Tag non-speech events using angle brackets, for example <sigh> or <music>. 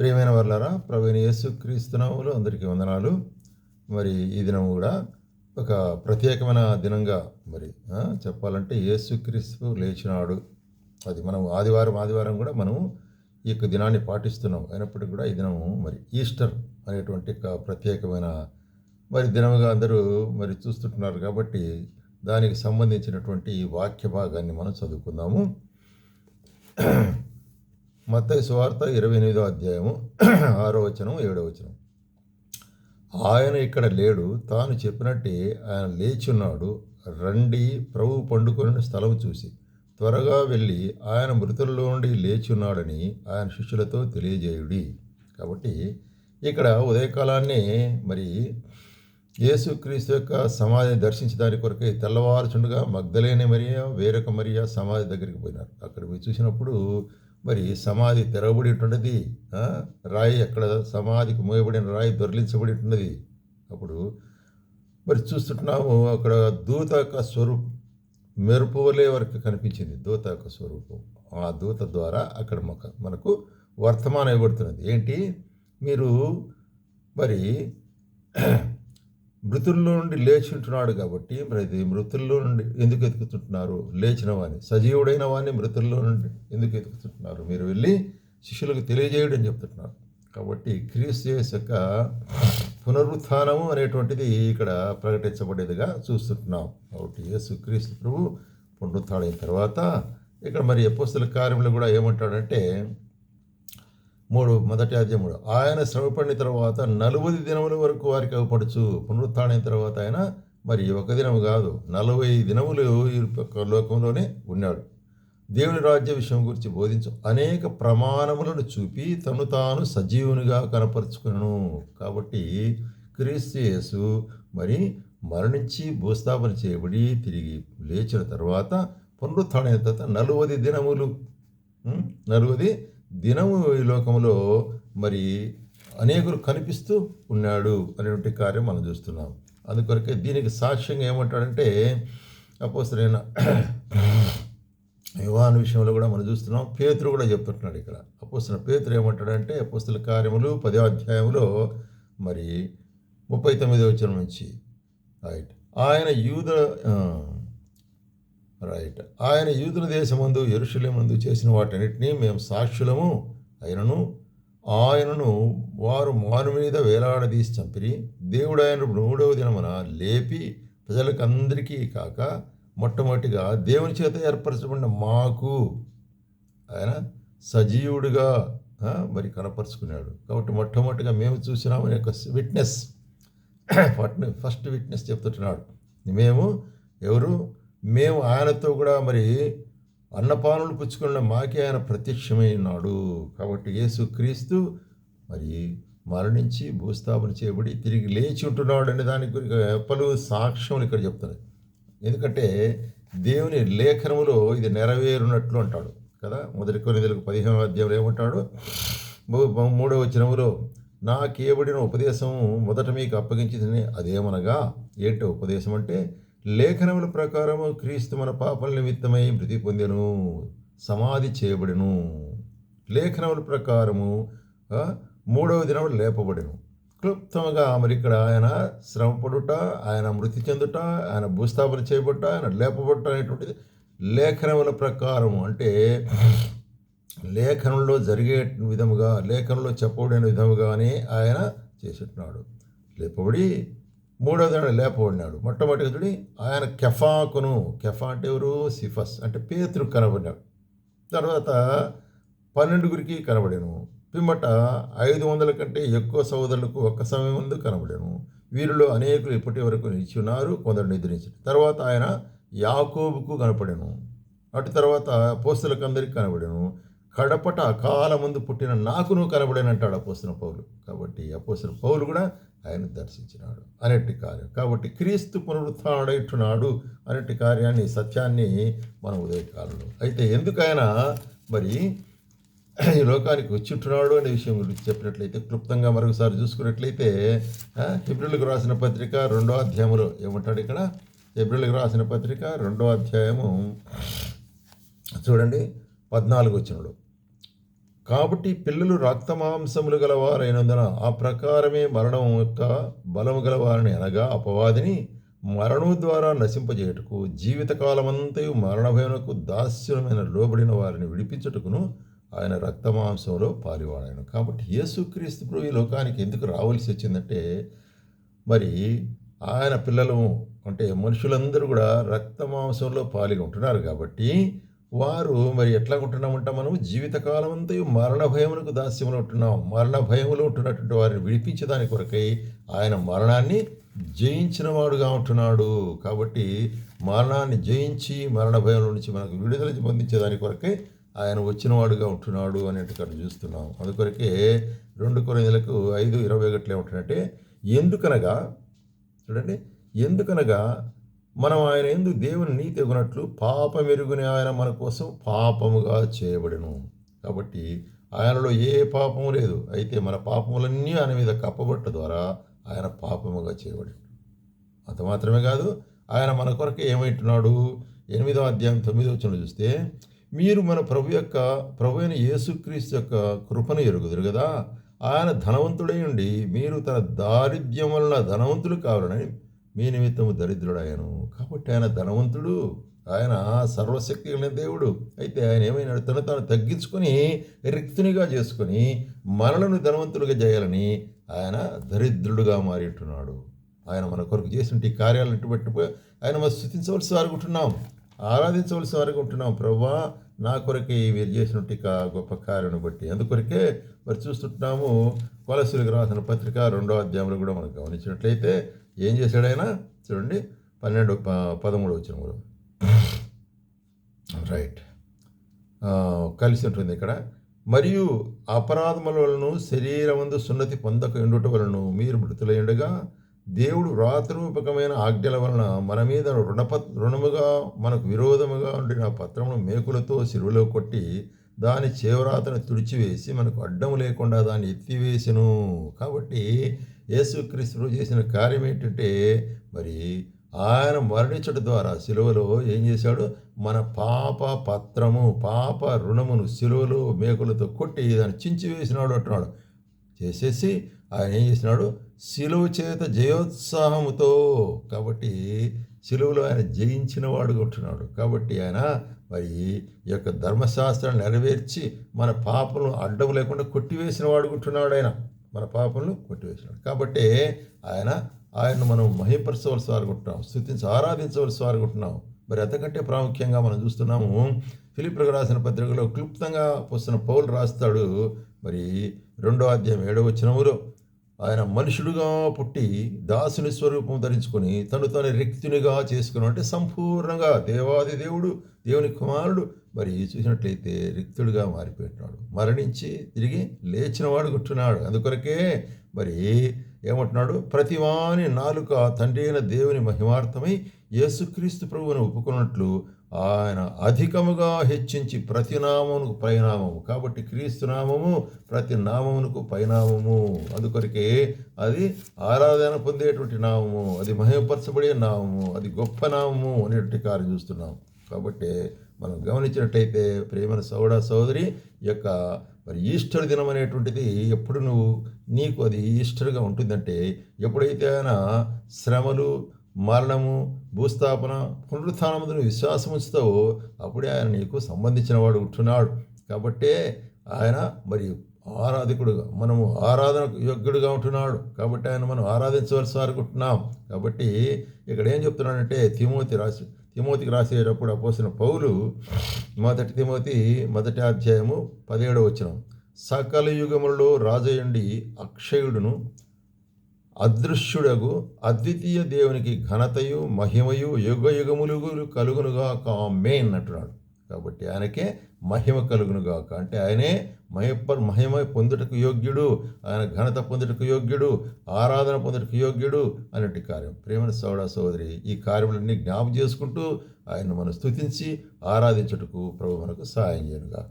ప్రియమైన వర్లారా ప్రవీణ యేసు అందరికీ వందనాలు. మరి ఈ దినం కూడా ఒక ప్రత్యేకమైన దినంగా మరి చెప్పాలంటే యేసు క్రీస్తు లేచినాడు. అది మనం ఆదివారం ఆదివారం కూడా మనము ఈ యొక్క దినాన్ని పాటిస్తున్నాం. అయినప్పటికీ కూడా ఈ దినము మరి ఈస్టర్ అనేటువంటి ఒక ప్రత్యేకమైన మరి దినముగా అందరూ మరి చూస్తుంటున్నారు కాబట్టి దానికి సంబంధించినటువంటి ఈ వాక్య భాగాన్ని మనం చదువుకుందాము. మత్తయి సువార్త ఇరవై ఎనిమిదో అధ్యాయము <clears throat> ఆరో వచనం ఏడో వచనం ఆయన ఇక్కడ లేడు తాను చెప్పినట్టే ఆయన లేచున్నాడు రండి ప్రభు పండుకొని స్థలం చూసి. త్వరగా వెళ్ళి ఆయన మృతుల్లో నుండి లేచున్నాడని ఆయన శిష్యులతో తెలియజేయుడి. కాబట్టి ఇక్కడ ఉదయకాలాన్నే మరి యేసుక్రీస్తు యొక్క సమాధిని దర్శించడానికి కొరకై తెల్లవారుచుండగా మగ్ధలేని మరియా వేరొక మరియా సమాధి దగ్గరికి పోయినారు. అక్కడ పోయి చూసినప్పుడు మరి సమాధి తెరవబడి ఉంటున్నది రాయి అక్కడ సమాధికి మోయబడిన రాయి దొరిలించబడి ఉంటున్నది అప్పుడు మరి చూస్తుంటున్నాము అక్కడ దూత యొక్క స్వరూపం మెరుపు వలె వరకు కనిపించింది దూత యొక్క స్వరూపం. ఆ దూత ద్వారా అక్కడ మాకు మనకు వర్తమానం ఇవ్వబడుతున్నది. ఏంటి? మీరు మరి మృతుల్లో నుండి లేచి ఉంటున్నాడు కాబట్టి మరి ఇది మృతుల్లో నుండి ఎందుకు ఎతుకుతుంటున్నారు లేచిన వాని సజీవుడైన వాడిని మృతుల్లో నుండి ఎందుకు ఎతుకుతుంటున్నారు మీరు వెళ్ళి శిష్యులకు తెలియజేయడం అని చెప్తున్నారు కాబట్టి క్రీస్తు యొక్క పునరుత్నము అనేటువంటిది ఇక్కడ ప్రకటించబడేదిగా చూస్తుంటున్నాం. కాబట్టి యేసు క్రీస్తు ప్రభు పునరుత్డైన తర్వాత ఇక్కడ మరి ఎపోస్తుల కార్యములు కూడా ఏమంటాడంటే మూడు మొదటి అధ్యాయం మూడు. ఆయన శ్రమపడిన తర్వాత నలభై దినముల వరకు వారికి అవపడుచు పునరుత్డైన తర్వాత ఆయన మరి ఒక దినము కాదు నలభై దినములు ఈ లోకంలోనే ఉన్నాడు. దేవుని రాజ్య విషయం గురించి బోధించు. అనేక ప్రమాణములను చూపి తను తాను సజీవునిగా కనపరుచుకును కాబట్టి క్రీస్తు యేసు మరి మరణించి భూస్థాపన చేయబడి తిరిగి లేచిన తర్వాత పునరుత్డైన తర్వాత నలువది దినములు నలువది దినము ఈ లోకంలో మరి అనేకులు కనిపిస్తూ ఉన్నాడు అనేటువంటి కార్యం మనం చూస్తున్నాం. అందుకొరకే దీనికి సాక్ష్యంగా ఏమంటాడంటే అపోసరైన యువాన్ విషయంలో కూడా మనం చూస్తున్నాం. పేతురు కూడా చెప్తున్నాడు ఇక్కడ. అపోస్తున్న పేతురు ఏమంటాడంటే అపోస్తుల కార్యములు పదో అధ్యాయంలో మరి ముప్పై తొమ్మిది వచ్చిన నుంచి. రైట్. ఆయన యూద రైట్ ఆయన యూదుల దేశమందు ఎరుషులేమందు చేసిన వాటన్నిటినీ మేము సాక్షులము అయినను ఆయనను వారు మారు మీద వేలాడదీసి చంపిరి. దేవుడు ఆయన మూడవ దినమున లేపి ప్రజలకందరికీ కాక మొట్టమొదటిగా దేవుని చేత ఏర్పరచబడిన మాకు ఆయన సజీవుడిగా మరి కనపరుచుకున్నాడు. కాబట్టి మొట్టమొదటిగా మేము చూసినామని యొక్క విట్నెస్ ఫస్ట్ విట్నెస్ చెప్తుంటున్నాడు. మేము ఎవరు? మేము ఆయనతో కూడా మరి అన్నపానులు పుచ్చుకున్న మాకే ఆయన ప్రత్యక్షమై ఉన్నాడు. కాబట్టి యేసు క్రీస్తు మరి మరణించి భూస్థాపన చేయబడి తిరిగి లేచి ఉంటున్నాడు అనే దాని గురించి పలు సాక్ష్యములు ఇక్కడ చెప్తున్నాయి. ఎందుకంటే దేవుని లేఖనములో ఇది నెరవేరునట్లు అంటాడు కదా. మొదటి కొనిదలకు పదిహేను అధ్యాయంలో ఏమంటాడు? మూడో మూడవ వచనములో నాకేబడిన ఉపదేశం మొదట మీకు అప్పగించింది అదేమనగా? ఏంటో ఉపదేశం అంటే లేఖనముల ప్రకారము క్రీస్తు మన పాపల నిమిత్తమై మృతి పొందెను సమాధి చేయబడెను. లేఖనముల ప్రకారము మూడవ దినం లేపబడెను. క్లుప్తముగా మరి ఇక్కడ ఆయన శ్రమపడుట ఆయన మృతి చెందుట ఆయన భూస్థాపన చేయబట్ట ఆయన లేపబట్ట అనేటువంటిది లేఖనముల ప్రకారము. అంటే లేఖనంలో జరిగే విధముగా లేఖనంలో చెప్పబడిన విధముగానే ఆయన చేసినాడు. లేపబడి మూడో దిన లేపబడినాడు. మొట్టమొదటిది ఆయన కెఫాకును కెఫా అంటే ఎవరు? సిఫస్ అంటే పేతురు కనబడినాడు. తర్వాత పన్నెండుగురికి కనబడాను. పిమ్మట ఐదు వందల కంటే ఎక్కువ సోదరులకు ఒక్క సమయం ముందు కనబడాను. వీరిలో అనేకులు ఇప్పటి వరకు నిలిచి ఉన్నారు కొందరు నిద్రించారు. తర్వాత ఆయన యాకోబుకు కనపడాను. అటు తర్వాత పోస్తులకు అందరికీ కనబడాను. కడపట అకాల ముందు పుట్టిన నాకును కనబడానంటాడు అపోస్తున్న పౌలు. కాబట్టి అపోస్తున్న పౌలు కూడా ఆయన దర్శించినాడు అనేటి కార్యం. కాబట్టి క్రీస్తు పునరుత్డైతున్నాడు అనేటి కార్యాన్ని సత్యాన్ని మనం ఉదయకాలంలో. అయితే ఎందుకైనా మరి ఈ లోకానికి వచ్చిట్టున్నాడు అనే విషయం గురించి చెప్పినట్లయితే క్లుప్తంగా మరొకసారి చూసుకున్నట్లయితే ఫిబ్రిల్కి రాసిన పత్రిక రెండో అధ్యాయంలో ఏమంటాడు ఇక్కడ? ఫిబ్రిల్కి రాసిన పత్రిక రెండో అధ్యాయము చూడండి పద్నాలుగు వచ్చినడు కాబట్టి పిల్లలు రక్తమాంసములు గలవారైనందున ఆ ప్రకారమే మరణం యొక్క బలము గలవారిని అనగా అపవాదిని మరణం ద్వారా నశింపజేయుటకు జీవితకాలమంతయు మరణ భయమునకు దాస్యమైన లోబడిన వారిని విడిపించుటకును ఆయన రక్తమాంసంలో పాలివాడాను కాబట్టి యేసుక్రీస్తు ప్రభు ఈ లోకానికి ఎందుకు రావాల్సి వచ్చిందంటే మరి ఆయన పిల్లలు అంటే మనుషులందరూ కూడా రక్తమాంసంలో పాలిగా ఉంటున్నారు కాబట్టి వారు మరి ఎట్లా ఉంటున్నామంట మనం జీవితకాలం అంతా మరణ భయములకు దాస్యములు ఉంటున్నాం. మరణ భయములో ఉంటున్నటువంటి వారిని విడిపించడానికి కొరకై ఆయన మరణాన్ని జయించిన వాడుగా ఉంటున్నాడు. కాబట్టి మరణాన్ని జయించి మరణ భయం నుంచి మనకు విడుదల పొందించేదాని కొరకై ఆయన వచ్చినవాడుగా ఉంటున్నాడు అనేటువంటి చూస్తున్నాం. అందుకొరకే రెండు కొరిందలకు ఐదు ఇరవై ఒకటిలో ఉంటున్నట్టే ఎందుకనగా చూడండి ఎందుకనగా మనం ఆయన ఎందు దేవుని నీతి ఎగునట్లు పాపమెరుగుని ఆయన మన కోసం పాపముగా చేయబడను. కాబట్టి ఆయనలో ఏ పాపము లేదు. అయితే మన పాపములన్నీ ఆయన మీద కప్పబట్ట ద్వారా ఆయన పాపముగా చేయబడి అంత మాత్రమే కాదు ఆయన మన కొరకు ఏమైంటున్నాడు? ఎనిమిదో అధ్యాయం తొమ్మిదో వచ్చిన చూస్తే మీరు మన ప్రభు యొక్క ప్రభు అయిన యేసుక్రీస్తు యొక్క కృపను ఎరుగుదురు కదా? ఆయన ధనవంతుడై ఉండి మీరు తన దారిద్ర్యం వలన ధనవంతులు కావాలని మీ నిమిత్తము దరిద్రుడాయను కాబట్టి ఆయన ధనవంతుడు. ఆయన సర్వశక్తి అనే దేవుడు. అయితే ఆయన ఏమైనాడు? తను తాను తగ్గించుకొని రిక్తునిగా చేసుకొని మనలను ధనవంతులుగా చేయాలని ఆయన దరిద్రుడుగా మారింటున్నాడు ఆయన మన కొరకు చేసిన ఈ కార్యాలను బట్టి ఆయన మనం స్థుతించవలసి వారుకుంటున్నాం ఆరాధించవలసి వారుకుంటున్నాం ప్రభా నా కొరకే వీరు చేసినట్టు గొప్ప కార్యం బట్టి. అందుకొరకే మరి చూస్తుంటున్నాము. కొలసులకు రాసిన పత్రిక రెండో అధ్యాయంలో కూడా మనం గమనించినట్లయితే ఏం చేశాడు ఆయన? చూడండి పన్నెండు పదమూడు వచ్చిన కూడా. రైట్ కలిసి ఉంటుంది ఇక్కడ. మరియు అపరాధముల వలన శరీరమందు సున్నతి పొందక ఎండుట వలన మీరు మృతులయ్యుండగా దేవుడు రాతరూపకమైన ఆజ్ఞల వలన మన మీద రుణప రుణముగా మనకు విరోధముగా ఉండిన పత్రమును మేకులతో సిరువులో కొట్టి దాని చేవరాతను తుడిచివేసి మనకు అడ్డం లేకుండా దాన్ని ఎత్తివేసెను. కాబట్టి యేసుక్రీస్తుడు చేసిన కార్యం ఏంటంటే మరి ఆయన మరణించడం ద్వారా సిలువలో ఏం చేశాడు? మన పాప పత్రము పాప రుణమును సిలువలో మేకులతో కొట్టి దాన్ని చించి వేసినాడు అంటున్నాడు. చేసేసి ఆయన ఏం చేసినాడు? సిలువ చేత జయోత్సాహముతో. కాబట్టి సిలువలో ఆయన జయించిన వాడుగా ఉంటున్నాడు కాబట్టి ఆయన మరి ఈ యొక్క ధర్మశాస్త్రాన్ని నెరవేర్చి మన పాపలను అడ్డం లేకుండా కొట్టివేసిన వాడుకుంటున్నాడు ఆయన. మన పాపలను కొట్టివేసినాడు. కాబట్టి ఆయన ఆయన్ను మనం మహిపరచవలసి వారుకుంటున్నాం స్థుతించి ఆరాధించవలసి వారుకుంటున్నాం మరి అంతకంటే ప్రాముఖ్యంగా మనం చూస్తున్నాము ఫిలిప్లకు రాసిన పత్రికలో క్లుప్తంగా వస్తున్న పౌలు రాస్తాడు. మరి రెండో అధ్యాయం ఏడవ వచ్చినములో ఆయన మనుషుడుగా పుట్టి దాసుని స్వరూపం ధరించుకొని తను తన రిక్తునిగా చేసుకుని అంటే సంపూర్ణంగా దేవాది దేవుడు దేవుని కుమారుడు. మరి చూసినట్లయితే రిక్తుడిగా మారిపోయినాడు. మరణించి తిరిగి లేచినవాడు గుట్టున్నాడు అందుకొరకే మరి ఏమంటున్నాడు? ప్రతివాని నాలుక తండ్రి అయిన దేవుని మహిమార్థమై యేసుక్రీస్తు ప్రభువును ఒప్పుకున్నట్లు ఆయన అధికముగా హెచ్చించి ప్రతి నామమునకు పైనామము. కాబట్టి క్రీస్తు నామము ప్రతి నామమునకు పైనామము. అందుకొరకే అది ఆరాధన పొందేటువంటి నామము అది మహిమపరచబడే నామము అది గొప్ప నామము అనేటువంటి కార్యం చూస్తున్నాం. కాబట్టి మనం గమనించినట్టయితే ప్రేమన సౌడ సోదరి యొక్క మరి ఈస్టర్ దినం అనేటువంటిది ఎప్పుడు నువ్వు నీకు అది ఈస్టర్గా ఉంటుందంటే ఎప్పుడైతే ఆయన శ్రమలు మరణము భూస్థాపన పునరుత్నమును విశ్వాసం ఉంచుతావో అప్పుడే ఆయన నీకు సంబంధించిన వాడు ఉంటున్నాడు. కాబట్టే ఆయన మరి ఆరాధికుడుగా మనము ఆరాధన యోగ్యుడుగా ఉంటున్నాడు. కాబట్టి ఆయన మనం ఆరాధించవలసి అనుకుంటున్నాం కాబట్టి ఇక్కడ ఏం చెప్తున్నాడంటే తిమోతి రాసి తిమోతికి రాసేటప్పుడు అపోసిన పౌలు మొదటి తిమోతి మొదటి అధ్యాయము పదిహేడవ వచ్చిన సకల యుగములలో రాజయుండి అక్షయుడును అదృశ్యుడగు అద్వితీయ దేవునికి ఘనతయు మహిమయు యుగ యుగములుగులు కలుగునుగాక కామేన్ అంటున్నాడు కాబట్టి ఆయనకే మహిమ కలుగునుగాక. అంటే ఆయనే మహిమ మహిమ పొందుటకు యోగ్యుడు ఆయన ఘనత పొందుటకు యోగ్యుడు ఆరాధన పొందుటకు యోగ్యుడు అనేటి కార్యం. ప్రేమన సోడ సోదరి ఈ కార్యములన్నీ జ్ఞాపం చేసుకుంటూ ఆయన మనం స్థుతించి ఆరాధించుటకు ప్రభు మనకు సహాయం చేయనుగా